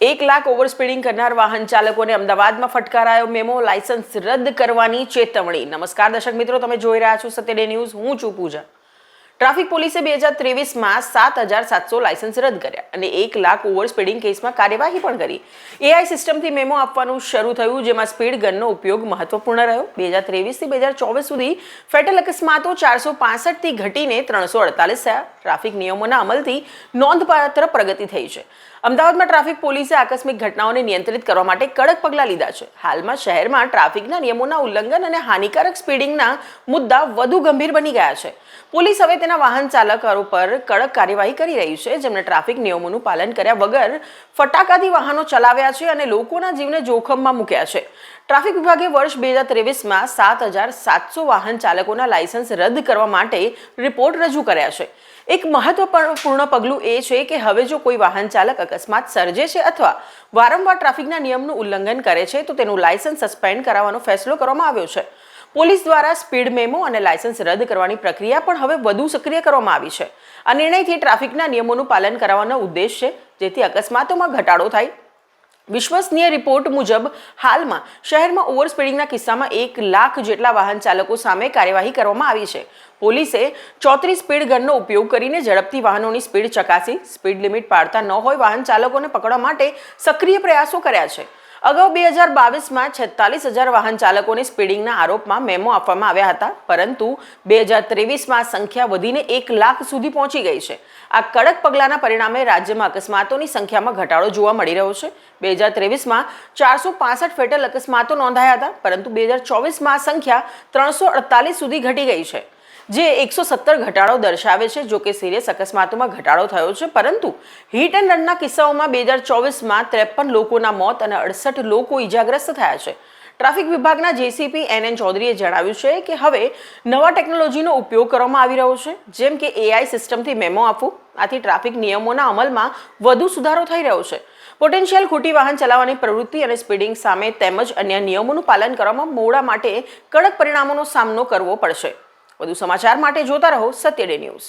એક lakh over speeding કરનાર વાહન ચાલકોને અમદાવાદમાં ફટકારાયો મેમો, લાયસન્સ રદ કરવાની ચેતવણી. નમસ્કાર દર્શક મિત્રો, તમે જોઈ રહ્યા છો સત્ય ડે ન્યૂઝ. હું છું પૂજા. ટ્રાફિક પોલીસે બે હજાર ત્રેવીસમાં સાત હજાર સાતસો લાયસન્સ રદ કર્યા અને એક લાખ ઓવર સ્પીડિંગ કેસમાં કાર્યવાહી પણ કરી. એઆઈ સિસ્ટમથી મેમો આપવાનું શરૂ થયું, જેમાં સ્પીડ ગનનો ઉપયોગ મહત્વપૂર્ણ રહ્યો. બે હજાર ત્રેવીસથી બે હજાર ચોવીસ સુધી ફેટલ અકસ્માતો ચારસો પાસઠથી ઘટીને ત્રણસો અડતાલીસ થયા. ટ્રાફિક નિયમોના અમલથી નોંધપાત્ર પ્રગતિ થઈ છે. અમદાવાદમાં ટ્રાફિક પોલીસે આકસ્મિક ઘટનાઓને નિયંત્રિત કરવા માટે કડક પગલાં લીધા છે. હાલમાં શહેરમાં ટ્રાફિકના નિયમોના ઉલ્લંઘન અને હાનિકારક સ્પીડિંગના મુદ્દા વધુ ગંભીર બની ગયા છે. પોલીસ હવે તેના વાહન ચાલકો પર કડક કાર્યવાહી કરી રહી છે. જેમણે ટ્રાફિક નિયમોનું પાલન કર્યા વગર ફટાકાથી વાહનો ચલાવ્યા છે અને લોકોના જીવને જોખમમાં મૂક્યા છે. ટ્રાફિક વિભાગે વર્ષ બે હજાર ત્રેવીસમાં સાત હજાર સાતસો વાહન ચાલકોના લાયસન્સ રદ કરવા માટે રિપોર્ટ રજૂ કર્યા છે. એક મહત્વપૂર્ણ પગલું એ છે કે હવે જો કોઈ વાહન ચાલક અકસ્માત સર્જે છે અથવા વારંવાર ટ્રાફિકના નિયમનું ઉલ્લંઘન કરે છે, તો તેનું લાયસન્સ સસ્પેન્ડ કરાવવાનો ફેસલો કરવામાં આવ્યો છે. પોલીસ દ્વારા સ્પીડ મેમો અને લાયસન્સ રદ કરવાની પ્રક્રિયા પણ હવે વધુ સક્રિય કરવામાં આવી છે. આ નિર્ણયથી ટ્રાફિકના નિયમોનું પાલન કરવાનો ઉદ્દેશ છે, જેથી અકસ્માતોમાં ઘટાડો થાય. વિશ્વસનીય રિપોર્ટ મુજબ, હાલમાં શહેરમાં ઓવરસ્પીડિંગના કિસ્સામાં એક લાખ જેટલા વાહન ચાલકો સામે કાર્યવાહી કરવામાં આવી છે. પોલીસે ચોત્રીસ સ્પીડ ગનનો ઉપયોગ કરીને ઝડપથી વાહનોની સ્પીડ ચકાસી, સ્પીડ લિમિટ પાડતા ન હોય વાહન ચાલકોને પકડવા માટે સક્રિય પ્રયાસો કર્યા છે. અગાઉ બે હજાર બાવીસમાં છેતાલીસ હજાર વાહન ચાલકોને સ્પીડિંગના આરોપમાં મેમો આપવામાં આવ્યા હતા, પરંતુ બે હજાર ત્રેવીસમાં સંખ્યા વધીને એક લાખ સુધી પહોંચી ગઈ છે. આ કડક પગલાંના પરિણામે રાજ્યમાં અકસ્માતોની સંખ્યામાં ઘટાડો જોવા મળી રહ્યો છે. બે હજાર ત્રેવીસમાં ચારસો પાસઠ ફેટલ અકસ્માતો નોંધાયા હતા, પરંતુ બે હજાર ચોવીસમાં સંખ્યા ત્રણસો અડતાલીસ સુધી ઘટી ગઈ છે. જે એકસો સત્તર ઘટાડો દર્શાવે છે, જો કે સિરિયસ અકસ્માતોમાં ઘટાડો થયો છે, પરંતુ હિટ એન્ડ રનના કિસ્સાઓમાં બે હજાર ચોવીસમાં ત્રેપન લોકોના મોત અને અડસઠ લોકો ઇજાગ્રસ્ત થયા છે. ટ્રાફિક વિભાગના જેસીપી એન એન ચૌધરીએ જણાવ્યું છે કે હવે નવા ટેકનોલોજીનો ઉપયોગ કરવામાં આવી રહ્યો છે, જેમ કે એઆઈ સિસ્ટમથી મેમો આપવું, આથી ટ્રાફિક નિયમોના અમલમાં વધુ સુધારો થઈ રહ્યો છે. પોટેન્શિયલ ખોટી વાહન ચલાવવાની પ્રવૃત્તિ અને સ્પીડિંગ સામે તેમજ અન્ય નિયમોનું પાલન કરવામાં મોડા માટે કડક પરિણામોનો સામનો કરવો પડશે. વધુ સમાચાર માટે જોતા રહો સત્ય ડે ન્યૂઝ.